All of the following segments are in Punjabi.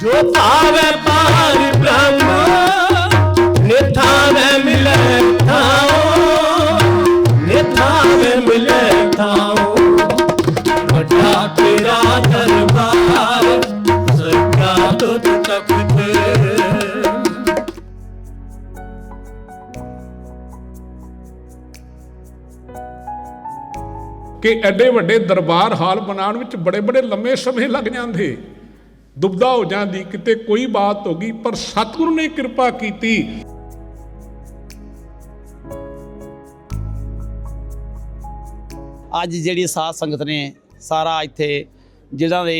ਜੋ ਭਾਵੇ ਪਾਰ ਬ੍ਰਹਮ, ਨਿਥਾਵੇ ਮਿਲੇ ਥਾਉ, ਨਿਥਾਵੇ ਮਿਲੇ ਥਾਉ। ਵੱਡਾ ਤੇਰਾ ਦਰਬਾਰ ਸਰਕਾ ਤੁਧ ਤਖਤ। ਕਿ ਐਡੇ ਵੱਡੇ ਦਰਬਾਰ ਹਾਲ ਬਣਾਉਣ ਵਿੱਚ ਬੜੇ ਬੜੇ ਲੰਮੇ ਸਮੇਂ ਲੱਗ ਜਾਂਦੇ। ਦੁਬਦਾ ਹੋ ਜਾਂਦੀ ਕਿਤੇ ਕੋਈ ਬਾਤ ਹੋ ਗਈ ਪਰ ਸਤਿਗੁਰੂ ਨੇ ਕਿਰਪਾ ਕੀਤੀ। ਅੱਜ ਜਿਹੜੀ ਸਾਧ ਸੰਗਤ ਨੇ ਸਾਰਾ ਇੱਥੇ ਜਿਹਨਾਂ ਦੇ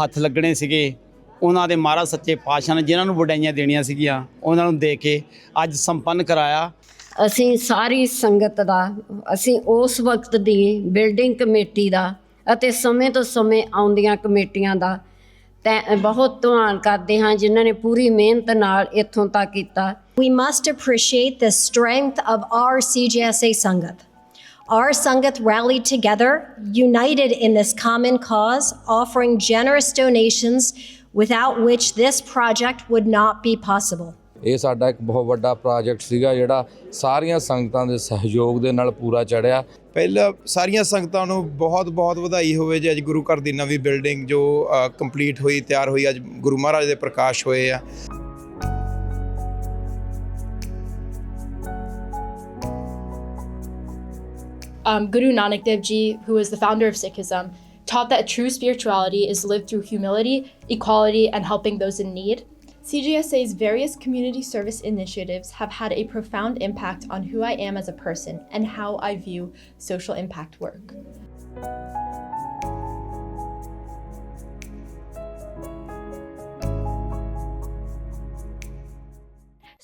ਹੱਥ ਲੱਗਣੇ ਸੀਗੇ ਉਹਨਾਂ ਦੇ ਮਹਾਰਾਜ ਸੱਚੇ ਪਾਤਸ਼ਾਹ ਨੇ ਜਿਨ੍ਹਾਂ ਨੂੰ ਵਡਾਈਆਂ ਦੇਣੀਆਂ ਸੀਗੀਆਂ ਉਹਨਾਂ ਨੂੰ ਦੇ ਕੇ ਅੱਜ ਸੰਪੰਨ ਕਰਾਇਆ। ਅਸੀਂ ਸਾਰੀ ਸੰਗਤ ਦਾ ਅਸੀਂ ਉਸ ਵਕਤ ਦੀ ਬਿਲਡਿੰਗ ਕਮੇਟੀ ਦਾ ਅਤੇ ਸਮੇਂ ਤੋਂ ਸਮੇਂ ਆਉਂਦੀਆਂ ਕਮੇਟੀਆਂ ਦਾ ਤੈ ਬਹੁਤ ਧੰਨਵਾਦ ਕਰਦੇ ਹਾਂ ਜਿਨ੍ਹਾਂ ਨੇ ਪੂਰੀ ਮਿਹਨਤ ਨਾਲ ਇੱਥੋਂ ਤੱਕ ਕੀਤਾ We must appreciate the strength of our CJSA Sangat. Our Sangat rallied together, united in this common cause, offering generous donations without which this project would not be possible. ਇਹ ਸਾਡਾ ਇੱਕ ਬਹੁਤ ਵੱਡਾ ਪ੍ਰੋਜੈਕਟ ਸੀਗਾ ਜਿਹੜਾ ਸਾਰੀਆਂ ਸੰਗਤਾਂ ਦੇ ਸਹਿਯੋਗ ਦੇ ਨਾਲ ਪੂਰਾ ਚੜਿਆ ਪਹਿਲਾਂ ਸਾਰੀਆਂ ਸੰਗਤਾਂ ਨੂੰ ਬਹੁਤ-ਬਹੁਤ ਵਧਾਈ ਹੋਵੇ ਜੀ ਅੱਜ ਗੁਰੂ ਘਰ ਦੀ ਨਵੀਂ ਬਿਲਡਿੰਗ ਜੋ ਕੰਪਲੀਟ ਹੋਈ ਤਿਆਰ ਹੋਈ ਅੱਜ ਗੁਰੂ ਮਹਾਰਾਜ ਦੇ ਪ੍ਰਕਾਸ਼ ਹੋਏ ਆ um, Guru Nanak Dev Ji, who was the founder of Sikhism, taught that true spirituality is lived through humility, equality, and helping those in need. CGSA's various community service initiatives have had a profound impact on who I am as a person and how I view social impact work.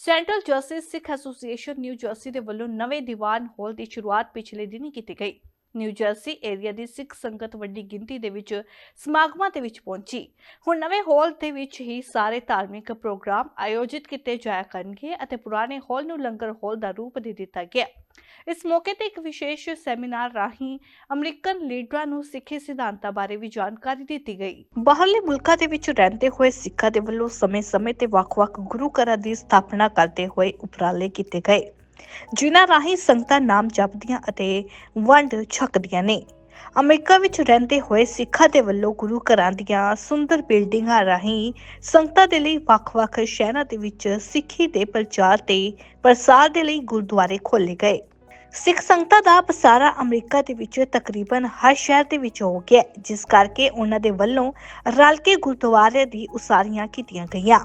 Central Justice Sikh Association New Jersey ਦੇ ਵੱਲੋਂ ਨਵੇਂ ਦੀਵਾਨ ਹਾਲ ਦੀ ਸ਼ੁਰੂਆਤ ਪਿਛਲੇ ਦਿਨੀ ਕੀਤੀ ਗਈ ਨਿਊ ਜਰਸੀ ਏਰੀਆ ਦੀ ਸਿੱਖ ਸੰਗਤ ਵੱਡੀ ਗਿਣਤੀ ਦੇ ਵਿੱਚ ਸਮਾਗਮਾਂ ਦੇ ਵਿੱਚ ਪਹੁੰਚੀ। ਹੁਣ ਨਵੇਂ ਹਾਲ ਦੇ ਵਿੱਚ ਹੀ ਸਾਰੇ ਧਾਰਮਿਕ ਪ੍ਰੋਗਰਾਮ ਆਯੋਜਿਤ ਕੀਤੇ ਜਾਇਆ ਕਰਨਗੇ ਅਤੇ ਪੁਰਾਣੇ ਹਾਲ ਨੂੰ ਲੰਗਰ ਹਾਲ ਦਾ ਰੂਪ ਦੇ ਦਿੱਤਾ ਗਿਆ। ਇਸ ਮੌਕੇ ਤੇ ਇੱਕ ਵਿਸ਼ੇਸ਼ ਸੈਮੀਨਾਰ ਰਾਹੀਂ ਅਮਰੀਕਨ ਲੀਡਰਾਂ ਨੂੰ ਸਿੱਖੀ ਸਿਧਾਂਤਾਂ ਬਾਰੇ ਵੀ ਜਾਣਕਾਰੀ ਦਿੱਤੀ ਗਈ। ਬਾਹਰਲੇ ਮੁਲਕਾਂ ਦੇ ਵਿੱਚ ਰਹਿੰਦੇ ਹੋਏ ਸਿੱਖਾਂ ਦੇ ਵੱਲੋਂ ਸਮੇਂ-ਸਮੇਂ ਤੇ ਵੱਖ-ਵੱਖ ਗੁਰੂ ਘਰਾਂ ਦੀ ਸਥਾਪਨਾ ਕਰਦੇ ਹੋਏ ਉਪਰਾਲੇ ਕੀਤੇ ਗਏ। ਜਿਨ੍ਹਾਂ ਰਾਹੀਂ ਸੰਗਤਾਂ ਨਾਮ ਜਪਦੀਆਂ ਅਤੇ ਵੰਡ ਛਕਦੀਆਂ ਨੇ। ਅਮਰੀਕਾ ਵਿੱਚ ਰਹਿੰਦੇ ਹੋਏ ਸਿੱਖਾਂ ਦੇ ਵੱਲੋਂ ਗੁਰੂ ਘਰਾਂ ਦੀਆਂ ਸੁੰਦਰ ਬਿਲਡਿੰਗਾਂ ਰਾਹੀਂ ਸੰਗਤਾਂ ਦੇ ਲਈ ਵੱਖ-ਵੱਖ ਸ਼ਹਿਰਾਂ ਦੇ ਵਿੱਚ ਸਿੱਖੀ ਦੇ ਪ੍ਰਚਾਰ ਤੇ ਪ੍ਰਸਾਰ ਦੇ ਲਈ ਗੁਰਦੁਆਰੇ ਖੋਲ੍ਹੇ ਗਏ। ਸਿੱਖ ਸੰਗਤਾਂ ਦਾ ਪਸਾਰਾ ਅਮਰੀਕਾ ਦੇ ਵਿੱਚ ਤਕਰੀਬਨ ਹਰ ਸ਼ਹਿਰ ਦੇ ਵਿੱਚ ਹੋ ਗਿਆ, ਜਿਸ ਕਰਕੇ ਉਹਨਾਂ ਦੇ ਵੱਲੋਂ ਰਲ ਕੇ ਗੁਰਦੁਆਰੇ ਦੀ ਉਸਾਰੀਆਂ ਕੀਤੀਆਂ ਗਈਆਂ।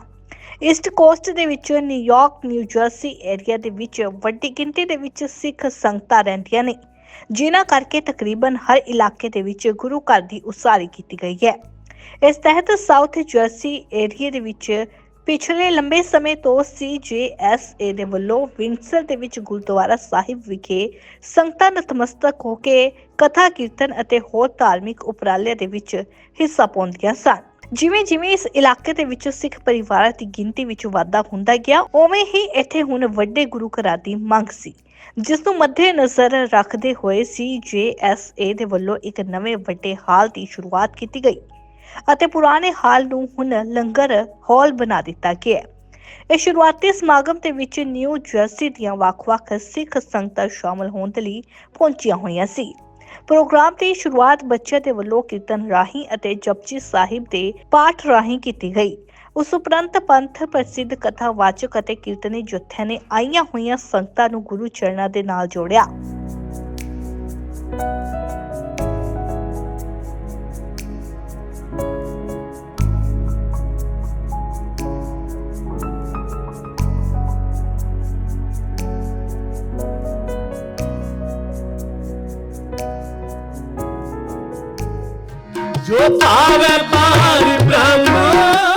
ਈਸਟ ਕੋਸਟ ਦੇ ਵਿੱਚ ਨਿਊਯਾਰਕ ਨਿਊ ਜਰਸੀ ਏਰੀਆ ਦੇ ਵਿੱਚ ਵੱਡੀ ਗਿਣਤੀ ਦੇ ਵਿੱਚ ਸਿੱਖ ਸੰਗਤਾਂ ਰਹਿੰਦੀਆਂ ਨੇ, ਜਿਨ੍ਹਾਂ ਕਰਕੇ ਤਕਰੀਬਨ ਹਰ ਇਲਾਕੇ ਦੇ ਵਿੱਚ ਗੁਰੂ ਘਰ ਦੀ ਉਸਾਰੀ ਕੀਤੀ ਗਈ ਹੈ। ਇਸ ਤਹਿਤ ਸਾਊਥ ਜਰਸੀ ਏਰੀਆ ਦੇ ਵਿੱਚ ਪਿਛਲੇ ਲੰਬੇ ਸਮੇਂ ਤੋਂ ਸੀਜੇਐਸਏ ਦੇ ਵੱਲੋਂ ਵਿੰਸਰ ਦੇ ਵਿੱਚ ਗੁਰਦੁਆਰਾ ਸਾਹਿਬ ਵਿਖੇ ਸੰਗਤਾਂ ਨਤਮਸਤਕ ਹੋ ਕੇ ਕਥਾ ਕੀਰਤਨ ਅਤੇ ਹੋਰ ਧਾਰਮਿਕ ਉਪਰਾਲਿਆਂ ਦੇ ਵਿੱਚ ਹਿੱਸਾ ਪਾਉਂਦੀਆਂ ਸਨ। ਜਿਵੇਂ ਜਿਵੇਂ ਇਸ ਇਲਾਕੇ ਦੇ ਵਿੱਚ ਸਿੱਖ ਪਰਿਵਾਰਾਂ ਦੀ ਗਿਣਤੀ ਵਿੱਚ ਵਾਧਾ ਹੁੰਦਾ ਗਿਆ, ਉਵੇਂ ਹੀ ਇੱਥੇ ਹੁਣ ਵੱਡੇ ਗੁਰੂ ਘਰਾਂ ਦੀ ਮੰਗ ਸੀ, ਜਿਸ ਨੂੰ ਮੱਦੇ ਨਜ਼ਰ ਰੱਖਦੇ ਹੋਏ ਸੀਜੇਐਸਏ ਦੇ ਵੱਲੋਂ ਇੱਕ ਨਵੇਂ ਵੱਡੇ ਹਾਲ ਦੀ ਸ਼ੁਰੂਆਤ ਕੀਤੀ ਗਈ ਅਤੇ ਪੁਰਾਣੇ ਹਾਲ ਨੂੰ ਹੁਣ ਲੰਗਰ ਹਾਲ ਬਣਾ ਦਿੱਤਾ ਗਿਆ ਹੈ। ਇਹ ਸ਼ੁਰੂਆਤੀ ਸਮਾਗਮ ਦੇ ਵਿੱਚ ਨਿਊ ਜਰਸੀ ਦੀਆਂ ਵੱਖ-ਵੱਖ ਸਿੱਖ ਸੰਗਤਾਂ ਸ਼ਾਮਲ ਹੋਣ ਦੇ ਲਈ ਪਹੁੰਚੀਆਂ ਹੋਈਆਂ ਸੀ। ਪ੍ਰੋਗਰਾਮ ਦੀ ਸ਼ੁਰੂਆਤ ਬੱਚਿਆਂ ਦੇ ਵੱਲੋਂ ਕੀਰਤਨ ਰਾਹੀਂ ਅਤੇ ਜਪਜੀ ਸਾਹਿਬ ਦੇ ਪਾਠ ਰਾਹੀਂ ਕੀਤੀ ਗਈ। ਉਸ ਉਪਰੰਤ ਪੰਥ ਪ੍ਰਸਿੱਧ ਕਥਾਵਾਚਕ ਅਤੇ ਕੀਰਤਨੀ ਜੁੱਥਿਆਂ ਨੇ ਆਈਆਂ ਹੋਈਆਂ ਸੰਗਤਾਂ ਨੂੰ ਗੁਰੂ ਚਰਨਾਂ ਦੇ ਨਾਲ ਜੋੜਿਆ। ਜੋ ਭਾਵੇ ਪਾਰ ਬ੍ਰਹਮ।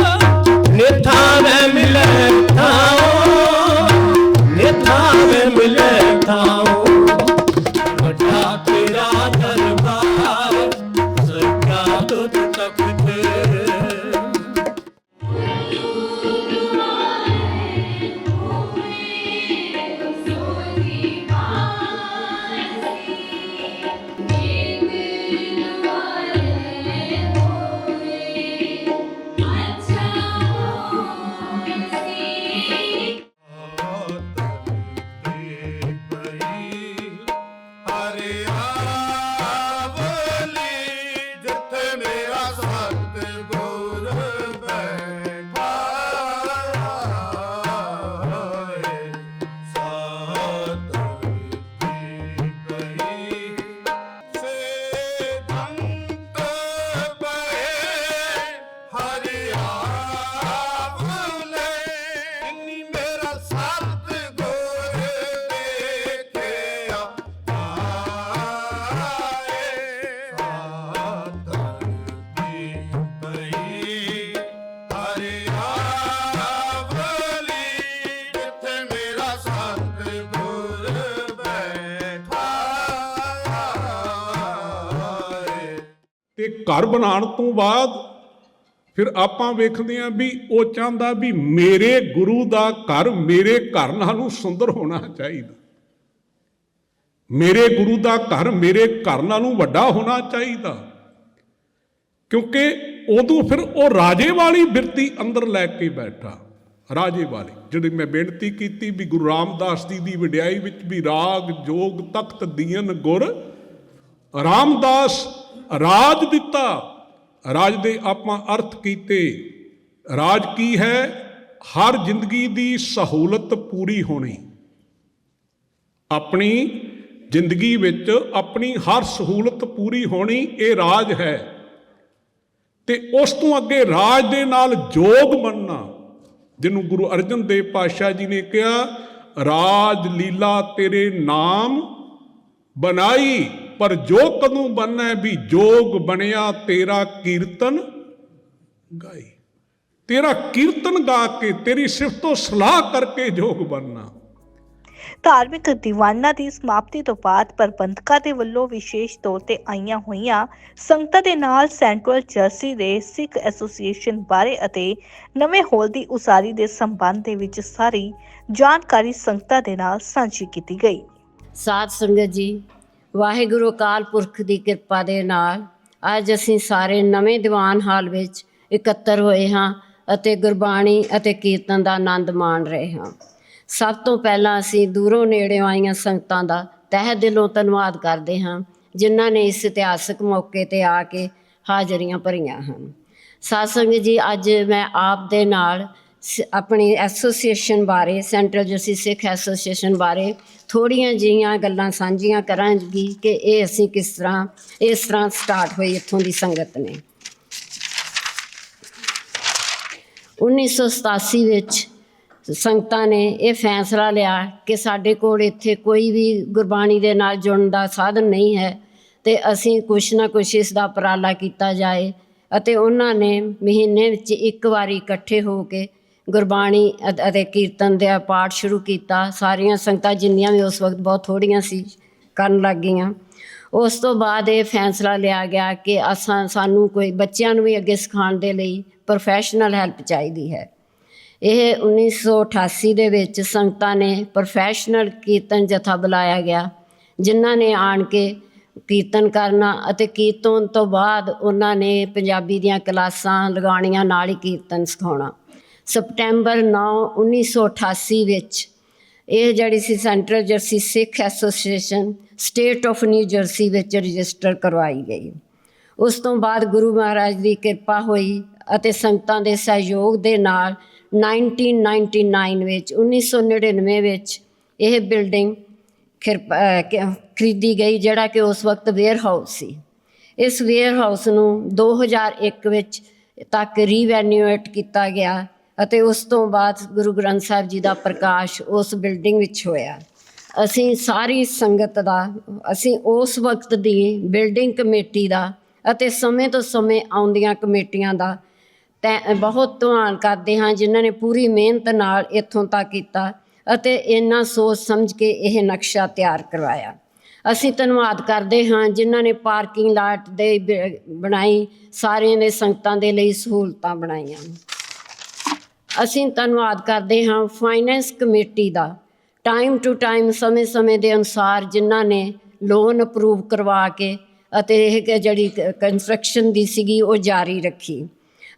ਘਰ ਬਣਾਉਣ ਤੋਂ ਬਾਅਦ ਫਿਰ ਆਪਾਂ ਵੇਖਦੇ ਹਾਂ ਵੀ ਉਹ ਚਾਹੁੰਦਾ ਵੀ ਮੇਰੇ ਗੁਰੂ ਦਾ ਘਰ ਮੇਰੇ ਘਰ ਨਾਲੋਂ ਸੁੰਦਰ ਹੋਣਾ ਚਾਹੀਦਾ। ਮੇਰੇ ਗੁਰੂ ਦਾ ਘਰ ਮੇਰੇ ਘਰ ਨਾਲੋਂ ਵੱਡਾ ਹੋਣਾ ਚਾਹੀਦਾ। ਕਿਉਂਕਿ ਉਦੋਂ ਫਿਰ ਉਹ ਰਾਜੇ ਵਾਲੀ ਬਿਰਤੀ ਅੰਦਰ ਲੈ ਕੇ ਬੈਠਾ, ਰਾਜੇ ਵਾਲੀ, ਜਿਹੜੀ ਮੈਂ ਬੇਨਤੀ ਕੀਤੀ ਵੀ ਗੁਰੂ ਰਾਮਦਾਸ ਜੀ ਦੀ ਵਡਿਆਈ ਵਿੱਚ ਵੀ ਰਾਗ, ਜੋਗ, ਤਖਤ, ਦੀਨ, ਗੁਰ, ਰਾਮਦਾਸ ਰਾਜ ਦਿੱਤਾ। ਰਾਜ ਦੇ ਆਪਾਂ ਅਰਥ ਕੀਤੇ। ਰਾਜ ਕੀ ਹੈ? ਹਰ ਜ਼ਿੰਦਗੀ ਦੀ ਸਹੂਲਤ ਪੂਰੀ ਹੋਣੀ। ਆਪਣੀ ਜ਼ਿੰਦਗੀ ਵਿੱਚ ਆਪਣੀ ਹਰ ਸਹੂਲਤ ਪੂਰੀ ਹੋਣੀ ਇਹ ਰਾਜ ਹੈ। ਤੇ ਉਸ ਤੋਂ ਅੱਗੇ ਰਾਜ ਦੇ ਨਾਲ ਜੋਗ ਮੰਨਣਾ ਜਿਹਨੂੰ ਗੁਰੂ ਅਰਜਨ ਦੇਵ ਪਾਤਸ਼ਾਹ ਜੀ ਨੇ ਕਿਹਾ, ਰਾਜ ਲੀਲਾ ਤੇਰੇ ਨਾਮ ਬਣਾਈ ਪਰ ਜੋ ਕਦੋਂ ਬਣਨਾ ਹੈ ਵੀ ਜੋਗ ਬਣਿਆ ਤੇਰਾ ਕੀਰਤਨ ਗਾਈ। ਤੇਰਾ ਕੀਰਤਨ ਗਾ ਕੇ ਤੇਰੀ ਸਿਫਤੋ ਸਲਾਹ ਕਰਕੇ ਜੋਗ ਬਣਨਾ। ਧਾਰਮਿਕ ਦੀਵਾਨਾਂ ਦੀ ਸਮਾਪਤੀ ਤੋਂ ਬਾਅਦ ਪ੍ਰਬੰਧਕਾਂ ਦੇ ਵੱਲੋਂ ਵਿਸ਼ੇਸ਼ ਤੌਰ ਤੇ ਆਈਆਂ ਹੋਈਆਂ ਸੰਗਤਾਂ ਦੇ ਨਾਲ ਸੈਂਟਰਲ ਜਰਸੀ ਦੇ ਸਿੱਖ ਐਸੋਸੀਏਸ਼ਨ ਬਾਰੇ ਅਤੇ ਨਵੇਂ ਹਾਲ ਦੀ ਉਸਾਰੀ ਦੇ ਸੰਬੰਧ ਦੇ ਵਿੱਚ ਸਾਰੀ ਜਾਣਕਾਰੀ ਸੰਗਤਾਂ ਦੇ ਨਾਲ ਸਾਂਝੀ ਕੀਤੀ ਗਈ। ਸਾਧ ਸੰਗਤ ਜੀ ਵਾਹਿਗੁਰੂ ਅਕਾਲ ਪੁਰਖ ਦੀ ਕਿਰਪਾ ਦੇ ਨਾਲ ਅੱਜ ਅਸੀਂ ਸਾਰੇ ਨਵੇਂ ਦੀਵਾਨ ਹਾਲ ਵਿੱਚ ਇਕੱਤਰ ਹੋਏ ਹਾਂ ਅਤੇ ਗੁਰਬਾਣੀ ਅਤੇ ਕੀਰਤਨ ਦਾ ਆਨੰਦ ਮਾਣ ਰਹੇ ਹਾਂ। ਸਭ ਤੋਂ ਪਹਿਲਾਂ ਅਸੀਂ ਦੂਰੋਂ ਨੇੜੇ ਆਈਆਂ ਸੰਗਤਾਂ ਦਾ ਤਹਿ ਦਿਲੋਂ ਧੰਨਵਾਦ ਕਰਦੇ ਹਾਂ, ਜਿਨ੍ਹਾਂ ਨੇ ਇਸ ਇਤਿਹਾਸਕ ਮੌਕੇ ਤੇ ਆ ਕੇ ਹਾਜ਼ਰੀਆਂ ਭਰੀਆਂ ਹਨ। ਸਾਧ ਸੰਗਤ ਜੀ, ਅੱਜ ਮੈਂ ਆਪ ਦੇ ਨਾਲ ਆਪਣੀ ਐਸੋਸੀਏਸ਼ਨ ਬਾਰੇ ਸੈਂਟਰਲ ਜਰਸੀ ਸਿੱਖ ਐਸੋਸੀਏਸ਼ਨ ਬਾਰੇ ਥੋੜੀਆਂ ਜਿਹੀਆਂ ਗੱਲਾਂ ਸਾਂਝੀਆਂ ਕਰਾਂਗੀ ਕਿ ਇਹ ਅਸੀਂ ਕਿਸ ਤਰ੍ਹਾਂ, ਇਸ ਤਰ੍ਹਾਂ ਸਟਾਰਟ ਹੋਈ ਇੱਥੋਂ ਦੀ ਸੰਗਤ ਨੇ। 1987 ਵਿੱਚ ਸੰਗਤਾਂ ਨੇ ਇਹ ਫੈਸਲਾ ਲਿਆ ਕਿ ਸਾਡੇ ਕੋਲ ਇੱਥੇ ਕੋਈ ਵੀ ਗੁਰਬਾਣੀ ਦੇ ਨਾਲ ਜੁੜਨ ਦਾ ਸਾਧਨ ਨਹੀਂ ਹੈ ਤੇ ਅਸੀਂ ਕੁਛ ਨਾ ਕੁਛ ਇਸ ਦਾ ਉਪਰਾਲਾ ਕੀਤਾ ਜਾਏ ਅਤੇ ਉਹਨਾਂ ਨੇ ਮਹੀਨੇ ਵਿੱਚ ਇੱਕ ਵਾਰੀ ਇਕੱਠੇ ਹੋ ਕੇ ਗੁਰਬਾਣੀ ਅ- ਅਤੇ ਕੀਰਤਨ ਦਾ ਪਾਠ ਸ਼ੁਰੂ ਕੀਤਾ। ਸਾਰੀਆਂ ਸੰਗਤਾਂ ਜਿੰਨੀਆਂ ਵੀ ਉਸ ਵਕਤ ਬਹੁਤ ਥੋੜੀਆਂ ਸੀ, ਕਰਨ ਲੱਗ ਗਈਆਂ। ਉਸ ਤੋਂ ਬਾਅਦ ਇਹ ਫੈਸਲਾ ਲਿਆ ਗਿਆ ਕਿ ਅਸਾਂ, ਸਾਨੂੰ ਕੋਈ ਬੱਚਿਆਂ ਨੂੰ ਵੀ ਅੱਗੇ ਸਿਖਾਉਣ ਦੇ ਲਈ ਪ੍ਰੋਫੈਸ਼ਨਲ ਹੈਲਪ ਚਾਹੀਦੀ ਹੈ। ਇਹ 1988 ਦੇ ਵਿੱਚ ਸੰਗਤਾਂ ਨੇ ਪ੍ਰੋਫੈਸ਼ਨਲ ਕੀਰਤਨ ਜਥਾ ਬੁਲਾਇਆ ਗਿਆ, ਜਿਨ੍ਹਾਂ ਨੇ ਆਣ ਕੇ ਕੀਰਤਨ ਕਰਨਾ ਅਤੇ ਕੀਰਤਨ ਤੋਂ ਬਾਅਦ ਉਹਨਾਂ ਨੇ ਪੰਜਾਬੀ ਦੀਆਂ ਕਲਾਸਾਂ ਲਗਾਉਣੀਆਂ, ਨਾਲ ਹੀ ਕੀਰਤਨ ਸਿਖਾਉਣਾ। ਸਪਟੈਂਬਰ 9 1988 ਵਿੱਚ ਇਹ ਜਿਹੜੀ ਸੀ Central Jersey Sikh Association State of New Jersey ਵਿੱਚ ਰਜਿਸਟਰ ਕਰਵਾਈ ਗਈ। ਉਸ ਤੋਂ ਬਾਅਦ ਗੁਰੂ ਮਹਾਰਾਜ ਦੀ ਕਿਰਪਾ ਹੋਈ ਅਤੇ ਸੰਗਤਾਂ ਦੇ ਸਹਿਯੋਗ ਦੇ ਨਾਲ 1999 ਵਿੱਚ 1999 ਵਿੱਚ ਇਹ ਬਿਲਡਿੰਗ ਖਿਰਪ- ਖਰੀਦੀ ਗਈ, ਜਿਹੜਾ ਕਿ ਉਸ ਵਕਤ ਵੇਅਰ ਹਾਊਸ ਸੀ। ਇਸ ਵੇਅਰ ਹਾਊਸ ਨੂੰ 2001 ਵਿੱਚ ਤੱਕ ਰੀਵੈਨਿਊਏਟ ਕੀਤਾ ਗਿਆ ਅਤੇ ਉਸ ਤੋਂ ਬਾਅਦ ਗੁਰੂ ਗ੍ਰੰਥ ਸਾਹਿਬ ਜੀ ਦਾ ਪ੍ਰਕਾਸ਼ ਉਸ ਬਿਲਡਿੰਗ ਵਿੱਚ ਹੋਇਆ। ਅਸੀਂ ਸਾਰੀ ਸੰਗਤ ਦਾ, ਅਸੀਂ ਉਸ ਵਕਤ ਦੀ ਬਿਲਡਿੰਗ ਕਮੇਟੀ ਦਾ ਅਤੇ ਸਮੇਂ ਤੋਂ ਸਮੇਂ ਆਉਂਦੀਆਂ ਕਮੇਟੀਆਂ ਦਾ ਤੈ, ਬਹੁਤ ਧੰਨਵਾਦ ਕਰਦੇ ਹਾਂ, ਜਿਨ੍ਹਾਂ ਨੇ ਪੂਰੀ ਮਿਹਨਤ ਨਾਲ ਇੱਥੋਂ ਤੱਕ ਕੀਤਾ ਅਤੇ ਇੰਨਾ ਸੋਚ ਸਮਝ ਕੇ ਇਹ ਨਕਸ਼ਾ ਤਿਆਰ ਕਰਵਾਇਆ। ਅਸੀਂ ਧੰਨਵਾਦ ਕਰਦੇ ਹਾਂ ਜਿਨ੍ਹਾਂ ਨੇ ਪਾਰਕਿੰਗ ਲਾਟ ਦੇ ਬ- ਬਣਾਈ, ਸਾਰਿਆਂ ਨੇ ਸੰਗਤਾਂ ਦੇ ਲਈ ਸਹੂਲਤਾਂ ਬਣਾਈਆਂ। ਅਸੀਂ ਧੰਨਵਾਦ ਕਰਦੇ ਹਾਂ ਫਾਈਨੈਂਸ ਕਮੇਟੀ ਦਾ। ਟਾਈਮ ਟੂ ਟਾਈਮ ਸਮੇਂ-ਸਮੇਂ ਦੇ ਅਨੁਸਾਰ ਜਿਨ੍ਹਾਂ ਨੇ ਲੋਨ ਅਪਰੂਵ ਕਰਵਾ ਕੇ ਅਤੇ ਇਹ ਜਿਹੜੀ ਕੰਸਟਰਕਸ਼ਨ ਦੀ ਸੀਗੀ, ਉਹ ਜਾਰੀ ਰੱਖੀ।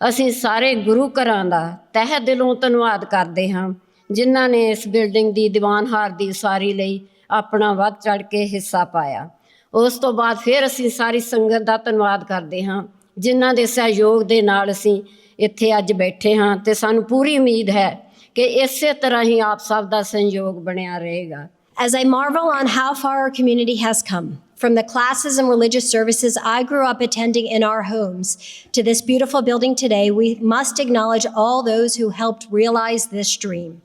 ਅਸੀਂ ਸਾਰੇ ਗੁਰੂ ਘਰਾਂ ਦਾ ਤਹਿ ਦਿਲੋਂ ਧੰਨਵਾਦ ਕਰਦੇ ਹਾਂ, ਜਿਨ੍ਹਾਂ ਨੇ ਇਸ ਬਿਲਡਿੰਗ ਦੀ ਦੀਵਾਨਹਾਰ ਦੀ ਉਸਾਰੀ ਲਈ ਆਪਣਾ ਵੱਧ ਚੜ ਕੇ ਹਿੱਸਾ ਪਾਇਆ। ਉਸ ਤੋਂ ਬਾਅਦ ਫਿਰ ਅਸੀਂ ਸਾਰੀ ਸੰਗਤ ਦਾ ਧੰਨਵਾਦ ਕਰਦੇ ਹਾਂ, ਜਿਨ੍ਹਾਂ ਦੇ ਸਹਿਯੋਗ ਦੇ ਨਾਲ ਅਸੀਂ ਇੱਥੇ ਅੱਜ ਬੈਠੇ ਹਾਂ ਤੇ ਸਾਨੂੰ ਪੂਰੀ ਉਮੀਦ ਹੈ ਕਿ ਇਸੇ ਤਰ੍ਹਾਂ ਹੀ ਆਪ ਸਭ ਦਾ ਸਹਿਯੋਗ ਬਣਿਆ ਰਹੇਗਾ As I marvel on how far our community has come, from the classes and religious services I grew up attending in our homes to this beautiful building today, we must acknowledge all those who helped realize this dream.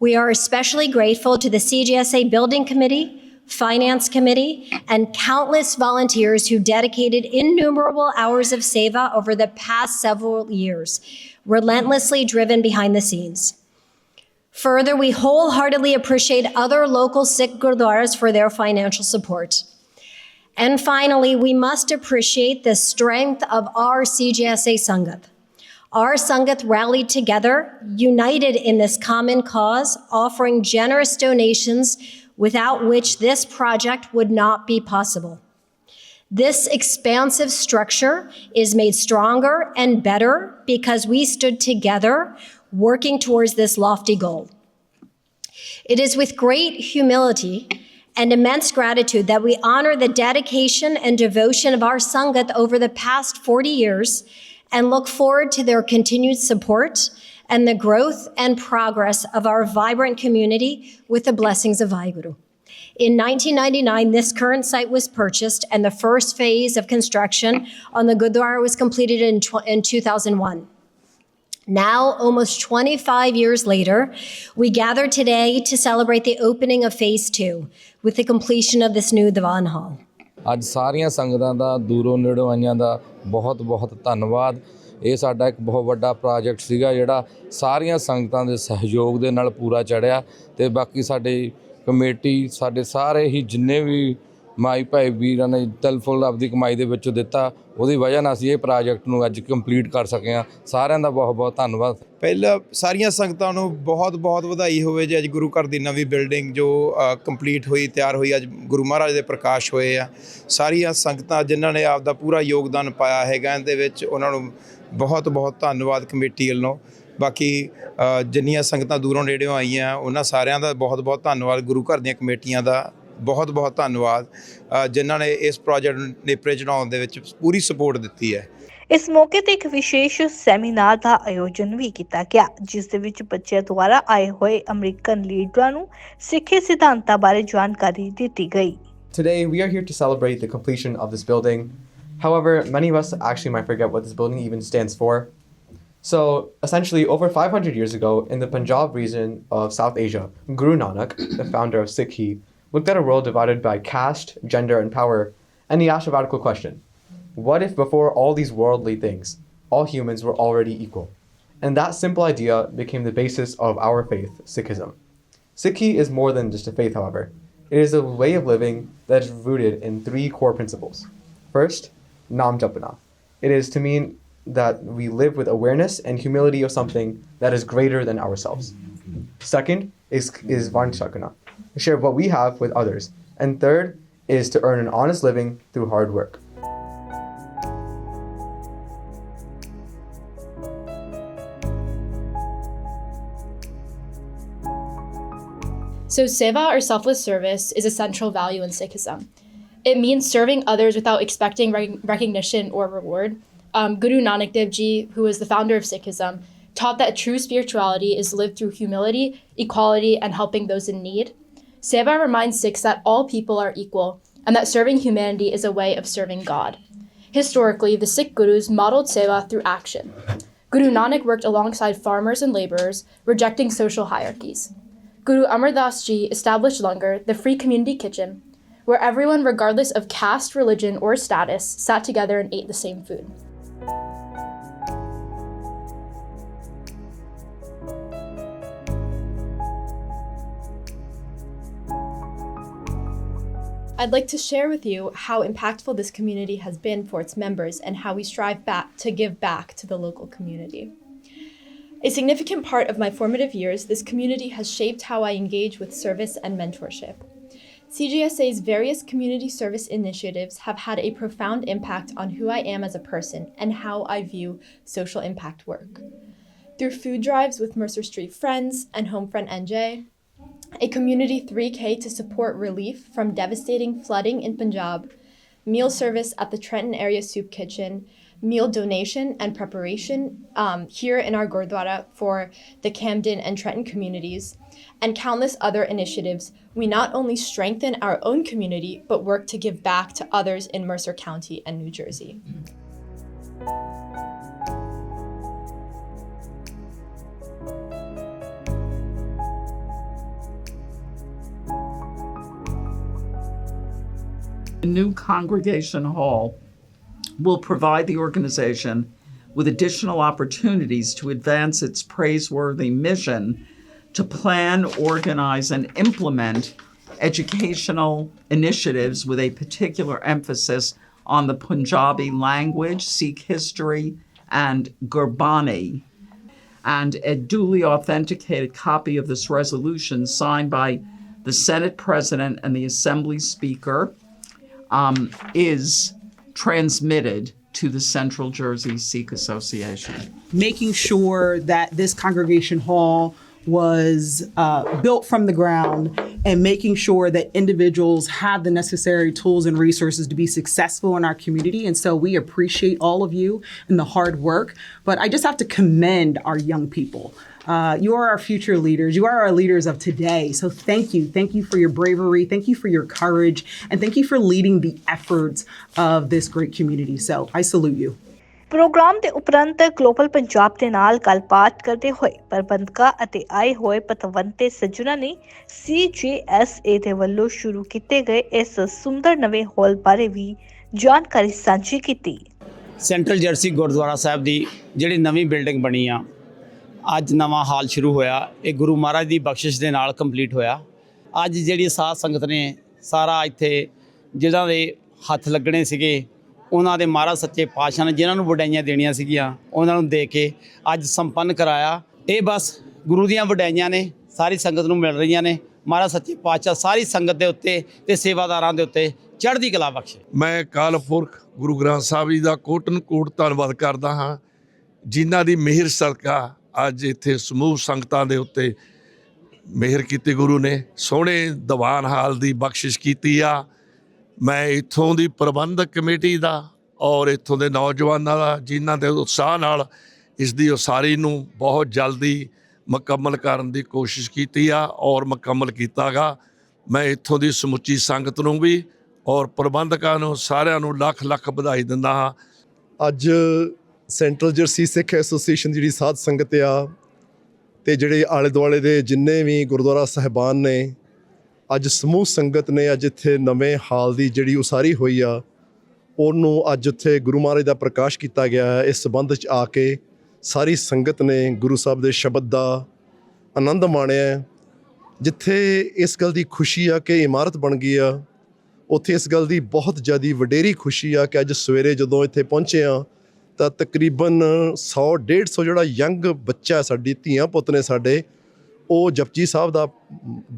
We are especially grateful to the CGSA Building Committee, Finance Committee, and countless volunteers who dedicated innumerable hours of seva over the past several years, relentlessly driven behind the scenes. Further, we wholeheartedly appreciate other local Sikh gurdwaras for their financial support. And finally, we must appreciate the strength of our CJSA Sangat. Our Sangat rallied together, united in this common cause, offering generous donations without which this project would not be possible. This expansive structure is made stronger and better because we stood together working towards this lofty goal. It is with great humility and immense gratitude that we honor the dedication and devotion of our Sangat over the past 40 years and look forward to their continued support and the growth and progress of our vibrant community with the blessings of Vaheguru. In 1999, this current site was purchased and the first phase of construction on the Gurdwara was completed in, tw- in 2001. Now, almost 25 years later, we gather today to celebrate the opening of phase two with the completion of this new Divan Hall. ਅੱਜ ਸਾਰੀਆਂ ਸੰਗਤਾਂ ਦਾ ਦੂਰੋਂ ਨੇੜੋਂ ਆਈਆਂ ਦਾ ਬਹੁਤ ਬਹੁਤ ਧੰਨਵਾਦ ਇਹ ਸਾਡਾ ਇੱਕ ਬਹੁਤ ਵੱਡਾ ਪ੍ਰੋਜੈਕਟ ਸੀਗਾ ਜਿਹੜਾ ਸਾਰੀਆਂ ਸੰਗਤਾਂ ਦੇ ਸਹਿਯੋਗ ਦੇ ਨਾਲ ਪੂਰਾ ਚੜਿਆ ਤੇ ਬਾਕੀ ਸਾਡੇ ਕਮੇਟੀ, ਸਾਡੇ ਸਾਰੇ ਹੀ ਜਿੰਨੇ ਵੀ ਮਾਈ ਭਾਈ ਵੀਰਾਂ ਨੇ ਦਿਲ ਫੁੱਲ ਆਪਦੀ ਕਮਾਈ ਦੇ ਵਿੱਚੋਂ ਦਿੱਤਾ। ਉਹਦੀ ਵਜ੍ਹਾ ਨਾਲ ਅਸੀਂ ਇਹ ਪ੍ਰੋਜੈਕਟ ਨੂੰ ਅੱਜ ਕੰਪਲੀਟ ਕਰ ਸਕੇ ਹਾਂ। ਸਾਰਿਆਂ ਦਾ ਬਹੁਤ ਬਹੁਤ ਧੰਨਵਾਦ। ਪਹਿਲਾਂ ਸਾਰੀਆਂ ਸੰਗਤਾਂ ਨੂੰ ਬਹੁਤ ਬਹੁਤ ਵਧਾਈ ਹੋਵੇ ਜੀ ਅੱਜ ਗੁਰੂ ਘਰ ਦੀ ਨਵੀਂ ਬਿਲਡਿੰਗ ਜੋ ਕੰਪਲੀਟ ਹੋਈ, ਤਿਆਰ ਹੋਈ, ਅੱਜ ਗੁਰੂ ਮਹਾਰਾਜ ਦੇ ਪ੍ਰਕਾਸ਼ ਹੋਏ ਆ। ਸਾਰੀਆਂ ਸੰਗਤਾਂ ਜਿਨ੍ਹਾਂ ਨੇ ਆਪ ਦਾ ਪੂਰਾ ਯੋਗਦਾਨ ਪਾਇਆ ਹੈਗਾ, ਇਹਦੇ ਵਿੱਚ ਉਹਨਾਂ ਨੂੰ ਬਹੁਤ ਬਹੁਤ ਧੰਨਵਾਦ ਕਮੇਟੀ ਵੱਲੋਂ। ਬਾਕੀ ਜਿੰਨੀਆਂ ਸੰਗਤਾਂ ਦੂਰੋਂ ਨੇੜਿਓਂ ਆਈਆਂ, ਉਹਨਾਂ ਸਾਰਿਆਂ ਦਾ ਬਹੁਤ ਬਹੁਤ ਧੰਨਵਾਦ ਗੁਰੂ ਘਰ ਦੀਆਂ ਕਮੇਟੀਆਂ ਦਾ। ਬਹੁਤ ਬਹੁਤ ਧੰਨਵਾਦ ਜਿਨ੍ਹਾਂ ਨੇ ਇਸ ਪ੍ਰੋਜੈਕਟ ਨੂੰ ਨੇਪਰੇ ਚੜਾਉਣ ਦੇ ਵਿੱਚ ਪੂਰੀ ਸਪੋਰਟ ਦਿੱਤੀ ਹੈ ਇਸ ਮੌਕੇ ਤੇ ਇੱਕ ਵਿਸ਼ੇਸ਼ ਸੈਮੀਨਾਰ ਦਾ ਆਯੋਜਨ ਵੀ ਕੀਤਾ ਗਿਆ ਜਿਸ ਦੇ ਵਿੱਚ ਬੱਚਿਆਂ ਦੁਆਰਾ ਆਏ ਹੋਏ ਅਮਰੀਕਨ ਲੀਡਰਾਂ ਨੂੰ ਸਿੱਖੀ ਸਿਧਾਂਤਾਂ ਬਾਰੇ ਜਾਣਕਾਰੀ ਦਿੱਤੀ ਗਈ Today, we are here to celebrate the completion of this building. However, many of us actually might forget what this building even stands for. So, essentially, over 500 years ago, in the Punjab region of South Asia, Guru Nanak, the founder of Sikhi, looked at a world divided by caste, gender, and power, and he asked a radical question What if, before all these worldly things, all humans were already equal? And that simple idea became the basis of our faith, Sikhism. Sikhi is more than just a faith, however. It is a way of living that is rooted in three core principles. First, Nam Japana. It is to mean that we live with awareness and humility of something that is greater than ourselves. Second is, is Vanchakana, to share what we have with others. And third is to earn an honest living through hard work. So, seva or selfless service is a central value in Sikhism. It means serving others without expecting rec- recognition or reward. Um, Guru Nanak Dev Ji, who is the founder of Sikhism, taught that true spirituality is lived through humility, equality, and helping those in need. Seva reminds Sikhs that all people are equal and that serving humanity is a way of serving God. Historically, the Sikh gurus modeled seva through action. Guru Nanak worked alongside farmers and laborers, rejecting social hierarchies. Guru Amar Das Ji established Langar, the free community kitchen, where everyone, regardless of caste, religion, or status, sat together and ate the same food. I'd like to share with you how impactful this community has been for its members and how we strive back to give back to the local community. A significant part of my formative years, this community has shaped how I engage with service and mentorship. CGSA's various community service initiatives have had a profound impact on who I am as a person and how I view social impact work. Through food drives with Mercer Street Friends and Homefront NJ, a community 3K to support relief from devastating flooding in Punjab, meal service at the Trenton Area Soup Kitchen, meal donation and preparation um, here in our Gurdwara for the Camden and Trenton communities, and countless other initiatives, we not only strengthen our own community, but work to give back to others in Mercer County and New Jersey. The new congregation hall will provide the organization with additional opportunities to advance its praiseworthy mission to plan, organize, and implement educational initiatives with a particular emphasis on the Punjabi language, Sikh history, and Gurbani. And a duly authenticated copy of this resolution signed by the Senate President and the Assembly Speaker um, is transmitted to the Central Jersey Sikh Association. making sure that this congregation hall was uh, built from the ground and making sure that individuals have the necessary tools and resources to be successful in our community. And so we appreciate all of you and the hard work. But I just have to commend our young people. Uh, you are our future leaders. You are our leaders of today. So thank you. Thank you for your bravery. Thank you for your courage. And thank you for leading the efforts of this great community. So I salute you. Program ਦੇ ਉਪਰੰਤ ਗਲੋਬਲ ਪੰਜਾਬ ਦੇ ਨਾਲ ਗੱਲਬਾਤ ਕਰਦੇ ਹੋਏ ਪ੍ਰਬੰਧਕਾਂ ਅਤੇ ਆਏ ਹੋਏ ਪਤਵੰਤੇ ਸੱਜਣਾ ਨੇ CJSA ਦੇ ਵੱਲੋਂ ਸ਼ੁਰੂ ਕੀਤੇ ਗਏ ਇਸ ਸੁੰਦਰ ਨਵੇਂ ਹਾਲ ਬਾਰੇ ਵੀ ਜਾਣਕਾਰੀ ਸਾਂਝੀ ਕੀਤੀ ਸੈਂਟਰਲ ਜਰਸੀ ਗੁਰਦੁਆਰਾ ਸਾਹਿਬ ਦੀ ਜਿਹੜੀ ਨਵੀਂ ਬਿਲਡਿੰਗ ਬਣੀ ਆ ਅੱਜ ਨਵਾਂ ਹਾਲ ਸ਼ੁਰੂ ਹੋਇਆ। ਇਹ ਗੁਰੂ ਮਹਾਰਾਜ ਦੀ ਬਖਸ਼ਿਸ਼ ਦੇ ਨਾਲ ਕੰਪਲੀਟ ਹੋਇਆ। ਅੱਜ ਜਿਹੜੀ ਸਾਧ ਸੰਗਤ ਨੇ ਸਾਰਾ ਇੱਥੇ ਜਿਹਨਾਂ ਦੇ ਹੱਥ ਲੱਗਣੇ ਸੀਗੇ, ਉਹਨਾਂ ਦੇ ਮਹਾਰਾਜ ਸੱਚੇ ਪਾਤਸ਼ਾਹ ਨੇ ਜਿਨ੍ਹਾਂ ਨੂੰ ਵਡਾਈਆਂ ਦੇਣੀਆਂ ਸੀਗੀਆਂ, ਉਹਨਾਂ ਨੂੰ ਦੇ ਕੇ ਅੱਜ ਸੰਪੰਨ ਕਰਾਇਆ। ਇਹ ਬਸ ਗੁਰੂ ਦੀਆਂ ਵਡਾਈਆਂ ਨੇ, ਸਾਰੀ ਸੰਗਤ ਨੂੰ ਮਿਲ ਰਹੀਆਂ ਨੇ। ਮਹਾਰਾਜ ਸੱਚੇ ਪਾਤਸ਼ਾਹ ਸਾਰੀ ਸੰਗਤ ਦੇ ਉੱਤੇ ਤੇ ਸੇਵਾਦਾਰਾਂ ਦੇ ਉੱਤੇ ਚੜ੍ਹਦੀ ਕਲਾ ਬਖਸ਼ੇ। ਮੈਂ ਅਕਾਲ ਪੁਰਖ ਗੁਰੂ ਗ੍ਰੰਥ ਸਾਹਿਬ ਜੀ ਦਾ ਕੋਟਨ ਕੋਟ ਧੰਨਵਾਦ ਕਰਦਾ ਹਾਂ। ਜਿਨ੍ਹਾਂ ਦੀ ਮਿਹਰ ਸਦਕਾ ਅੱਜ ਇੱਥੇ ਸਮੂਹ ਸੰਗਤਾਂ ਦੇ ਉੱਤੇ ਮਿਹਰ ਕੀਤੀ ਗੁਰੂ ਨੇ, ਸੋਹਣੇ ਦੀਵਾਨ ਹਾਲ ਦੀ ਬਖਸ਼ਿਸ਼ ਕੀਤੀ ਆ। ਮੈਂ ਇੱਥੋਂ ਦੀ ਪ੍ਰਬੰਧਕ ਕਮੇਟੀ ਦਾ ਔਰ ਇੱਥੋਂ ਦੇ ਨੌਜਵਾਨਾਂ ਦਾ, ਜਿਨ੍ਹਾਂ ਦੇ ਉਤਸ਼ਾਹ ਨਾਲ ਇਸ ਦੀ ਉਸਾਰੀ ਨੂੰ ਬਹੁਤ ਜਲਦੀ ਮੁਕੰਮਲ ਕਰਨ ਦੀ ਕੋਸ਼ਿਸ਼ ਕੀਤੀ ਆ ਔਰ ਮੁਕੰਮਲ ਕੀਤਾਗਾ ਮੈਂ ਇੱਥੋਂ ਦੀ ਸਮੁੱਚੀ ਸੰਗਤ ਨੂੰ ਵੀ ਔਰ ਪ੍ਰਬੰਧਕਾਂ ਨੂੰ ਸਾਰਿਆਂ ਨੂੰ ਲੱਖ ਲੱਖ ਵਧਾਈ ਦਿੰਦਾ ਹਾਂ। ਅੱਜ ਸੈਂਟਰਲ ਜਰਸੀ ਸਿੱਖ ਐਸੋਸੀਏਸ਼ਨ ਦੀ ਜਿਹੜੀ ਸਾਧ ਸੰਗਤ ਆ ਤੇ ਜਿਹੜੇ ਆਲੇ ਦੁਆਲੇ ਦੇ ਜਿੰਨੇ ਵੀ ਗੁਰਦੁਆਰਾ ਸਾਹਿਬਾਨ ਨੇ, ਅੱਜ ਸਮੂਹ ਸੰਗਤ ਨੇ ਅੱਜ ਇੱਥੇ ਨਵੇਂ ਹਾਲ ਦੀ ਜਿਹੜੀ ਉਸਾਰੀ ਹੋਈ ਆ, ਉਹਨੂੰ ਅੱਜ ਉੱਥੇ ਗੁਰੂ ਮਹਾਰਾਜ ਦਾ ਪ੍ਰਕਾਸ਼ ਕੀਤਾ ਗਿਆ ਹੈ। ਇਸ ਸਬੰਧ ਚ ਆ ਕੇ ਸਾਰੀ ਸੰਗਤ ਨੇ ਗੁਰੂ ਸਾਹਿਬ ਦੇ ਸ਼ਬਦ ਦਾ ਆਨੰਦ ਮਾਣਿਆ ਜਿੱਥੇ ਇਸ ਗੱਲ ਦੀ ਖੁਸ਼ੀ ਆ ਕਿ ਇਮਾਰਤ ਬਣ ਗਈ ਆ, ਉੱਥੇ ਇਸ ਗੱਲ ਦੀ ਬਹੁਤ ਜ਼ਿਆਦੀ ਵਡੇਰੀ ਖੁਸ਼ੀ ਆ ਕਿ ਅੱਜ ਸਵੇਰੇ ਜਦੋਂ ਇੱਥੇ ਪਹੁੰਚੇ ਆ ਤਾਂ ਤਕਰੀਬਨ 100 150 ਜਿਹੜਾ ਯੰਗ ਬੱਚਾ ਸਾਡੀ ਧੀਆਂ ਪੁੱਤ ਨੇ ਸਾਡੇ, ਉਹ ਜਪਜੀ ਸਾਹਿਬ ਦਾ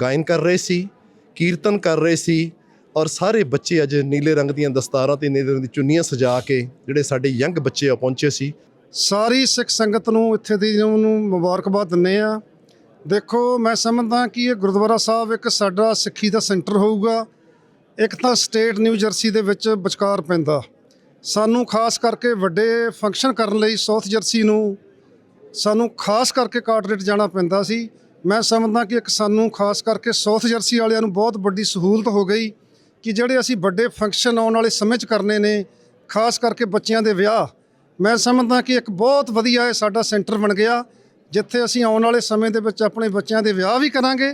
ਗਾਇਨ ਕਰ ਰਹੇ ਸੀ, ਕੀਰਤਨ ਕਰ ਰਹੇ ਸੀ ਔਰ ਸਾਰੇ ਬੱਚੇ ਅੱਜ ਨੀਲੇ ਰੰਗ ਦੀਆਂ ਦਸਤਾਰਾਂ ਤੇ ਨੀਲੇ ਰੰਗ ਦੀ ਚੁੰਨੀਆਂ ਸਜਾ ਕੇ ਜਿਹੜੇ ਸਾਡੇ ਯੰਗ ਬੱਚੇ ਆ ਪਹੁੰਚੇ ਸੀ। ਸਾਰੀ ਸਿੱਖ ਸੰਗਤ ਨੂੰ ਇੱਥੇ ਦੀ ਨੂੰ ਮੁਬਾਰਕਬਾਦ ਦਿੰਨੇ ਆ ਦੇਖੋ, ਮੈਂ ਸਮਝਦਾ ਕਿ ਇਹ ਗੁਰਦੁਆਰਾ ਸਾਹਿਬ ਇੱਕ ਸਾਡਾ ਸਿੱਖੀ ਦਾ ਸੈਂਟਰ ਹੋਊਗਾ। ਇੱਕ ਤਾਂ ਸਟੇਟ ਨਿਊ ਜਰਸੀ ਦੇ ਵਿੱਚ ਵਿਚਕਾਰ ਪੈਂਦਾ। ਸਾਨੂੰ ਖਾਸ ਕਰਕੇ ਵੱਡੇ ਫੰਕਸ਼ਨ ਕਰਨ ਲਈ ਸਾਊਥ ਜਰਸੀ ਨੂੰ ਸਾਨੂੰ ਖਾਸ ਕਰਕੇ ਕਾਰਟਰੇਟ ਜਾਣਾ ਪੈਂਦਾ ਸੀ। ਮੈਂ ਸਮਝਦਾ ਕਿ ਇੱਕ ਸਾਨੂੰ ਖਾਸ ਕਰਕੇ ਸਾਊਥ ਜਰਸੀ ਵਾਲਿਆਂ ਨੂੰ ਬਹੁਤ ਵੱਡੀ ਸਹੂਲਤ ਹੋ ਗਈ ਕਿ ਜਿਹੜੇ ਅਸੀਂ ਵੱਡੇ ਫੰਕਸ਼ਨ ਆਉਣ ਵਾਲੇ ਸਮੇਂ 'ਚ ਕਰਨੇ ਨੇ, ਖਾਸ ਕਰਕੇ ਬੱਚਿਆਂ ਦੇ ਵਿਆਹ। ਮੈਂ ਸਮਝਦਾ ਕਿ ਇੱਕ ਬਹੁਤ ਵਧੀਆ ਇਹ ਸਾਡਾ ਸੈਂਟਰ ਬਣ ਗਿਆ, ਜਿੱਥੇ ਅਸੀਂ ਆਉਣ ਵਾਲੇ ਸਮੇਂ ਦੇ ਵਿੱਚ ਆਪਣੇ ਬੱਚਿਆਂ ਦੇ ਵਿਆਹ ਵੀ ਕਰਾਂਗੇ।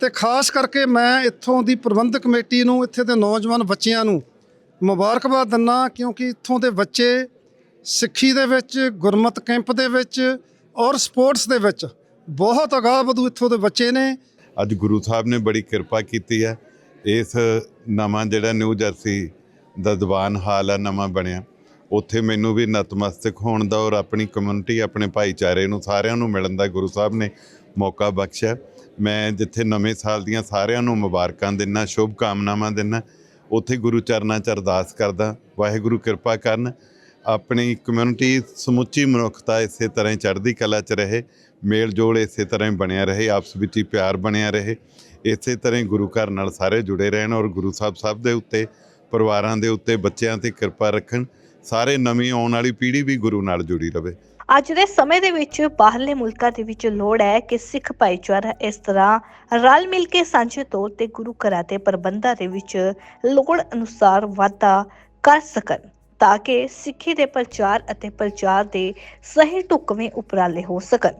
ਤੇ ਖਾਸ ਕਰਕੇ ਮੈਂ ਇੱਥੋਂ ਦੀ ਪ੍ਰਬੰਧਕ ਕਮੇਟੀ ਨੂੰ, ਇੱਥੇ ਦੇ ਨੌਜਵਾਨ ਬੱਚਿਆਂ ਨੂੰ ਮੁਬਾਰਕਬਾਦ ਦਿੰਦਾ ਕਿਉਂਕਿ ਇੱਥੋਂ ਦੇ ਬੱਚੇ ਸਿੱਖੀ ਦੇ ਵਿੱਚ, ਗੁਰਮਤ ਕੈਂਪ ਦੇ ਵਿੱਚ ਔਰ ਸਪੋਰਟਸ ਦੇ ਵਿੱਚ ਬਹੁਤ ਅਗਾਹ ਵਧੂ ਇੱਥੋਂ ਦੇ ਬੱਚੇ ਨੇ। ਅੱਜ ਗੁਰੂ ਸਾਹਿਬ ਨੇ ਬੜੀ ਕਿਰਪਾ ਕੀਤੀ ਹੈ। ਇਸ ਨਵਾਂ ਜਿਹੜਾ ਨਿਊ ਜਰਸੀ ਦਾ ਦੀਵਾਨ ਹਾਲ ਆ, ਨਵਾਂ ਬਣਿਆ। ਉੱਥੇ ਮੈਨੂੰ ਵੀ ਨਤਮਸਤਕ ਹੋਣ ਦਾ ਔਰ ਆਪਣੀ ਕਮਿਊਨਿਟੀ ਆਪਣੇ ਭਾਈਚਾਰੇ ਨੂੰ ਸਾਰਿਆਂ ਨੂੰ ਮਿਲਣ ਦਾ ਗੁਰੂ ਸਾਹਿਬ ਨੇ ਮੌਕਾ ਬਖਸ਼ਿਆ। ਮੈਂ ਜਿੱਥੇ ਨਵੇਂ ਸਾਲ ਦੀਆਂ ਸਾਰਿਆਂ ਨੂੰ ਮੁਬਾਰਕਾਂ ਦਿੰਨਾ ਸ਼ੁਭ ਕਾਮਨਾਵਾਂ ਦਿੰਨਾ ਉੱਥੇ ਗੁਰੂ ਚਰਨਾਂ 'ਚ ਅਰਦਾਸ ਕਰਦਾ, ਵਾਹਿਗੁਰੂ ਕਿਰਪਾ ਕਰਨ, ਆਪਣੀ ਕਮਿਊਨਿਟੀ ਸਮੁੱਚੀ ਮਨੁੱਖਤਾ ਇਸੇ ਤਰ੍ਹਾਂ ਹੀ ਚੜ੍ਹਦੀ ਕਲਾ 'ਚ ਰਹੇ ਮੇਲ ਜੋਲ ਇਸੇ ਤਰ੍ਹਾਂ ਹੀ ਬਣਿਆ ਰਹੇ, ਆਪਸ ਵਿੱਚ ਹੀ ਪਿਆਰ ਬਣਿਆ ਰਹੇ, ਇਸੇ ਤਰ੍ਹਾਂ ਹੀ ਗੁਰੂ ਘਰ ਨਾਲ ਸਾਰੇ ਜੁੜੇ ਰਹਿਣ ਔਰ ਗੁਰੂ ਸਾਹਿਬ ਸਭ ਦੇ ਉੱਤੇ, ਪਰਿਵਾਰਾਂ ਦੇ ਉੱਤੇ ਬੱਚਿਆਂ ਤੇ ਕਿਰਪਾ ਰੱਖਣ, ਸਾਰੇ ਨਵੀਂ ਆਉਣ ਵਾਲੀ ਪੀੜ੍ਹੀ ਵੀ ਗੁਰੂ ਨਾਲ ਜੁੜੀ ਰਵੇ। ਅੱਜ ਦੇ ਸਮੇਂ ਦੇ ਵਿੱਚ ਬਾਹਰਲੇ ਮੁਲਕਾਂ ਦੇ ਵਿੱਚ ਲੋੜ ਹੈ ਕਿ ਸਿੱਖ ਭਾਈਚਾਰਾ ਇਸ ਤਰ੍ਹਾਂ ਰਲ ਮਿਲ ਕੇ ਸਾਂਝੇ ਤੌਰ ਤੇ ਗੁਰੂ ਘਰਾਂ ਦੇ ਪ੍ਰਬੰਧਾਂ ਦੇ ਵਿੱਚ ਲੋੜ ਅਨੁਸਾਰ ਵਾਧਾ ਕਰ ਸਕਣ, ਤਾਂ ਕਿ ਸਿੱਖੀ ਦੇ ਪ੍ਰਚਾਰ ਅਤੇ ਪ੍ਰਚਾਰ ਦੇ ਸਹੀ ਢੁਕਵੇਂ ਉਪਰਾਲੇ ਹੋ ਸਕਣ।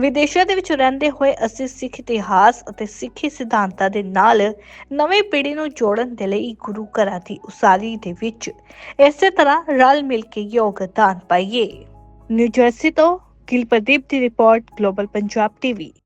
ਵਿਦੇਸ਼ਾਂ ਦੇ ਵਿੱਚ ਰਹਿੰਦੇ ਹੋਏ ਅਸੀਂ ਸਿੱਖ ਇਤਿਹਾਸ ਅਤੇ ਸਿੱਖੀ ਸਿਧਾਂਤਾਂ ਦੇ ਨਾਲ ਨਵੀਂ ਪੀੜ੍ਹੀ ਨੂੰ ਜੋੜਨ ਦੇ ਲਈ ਗੁਰੂ ਘਰਾਂ ਦੀ ਉਸਾਰੀ ਦੇ ਵਿੱਚ ਇਸੇ ਤਰ੍ਹਾਂ ਰਲ ਮਿਲ ਕੇ ਯੋਗਦਾਨ ਪਾਈਏ। ਨਿਊ ਜਰਸੀ ਤੋਂ ਗਿਲ ਪ੍ਰਦੀਪ ਦੀ ਰਿਪੋਰਟ ਗਲੋਬਲ ਪੰਜਾਬ ਟੀਵੀ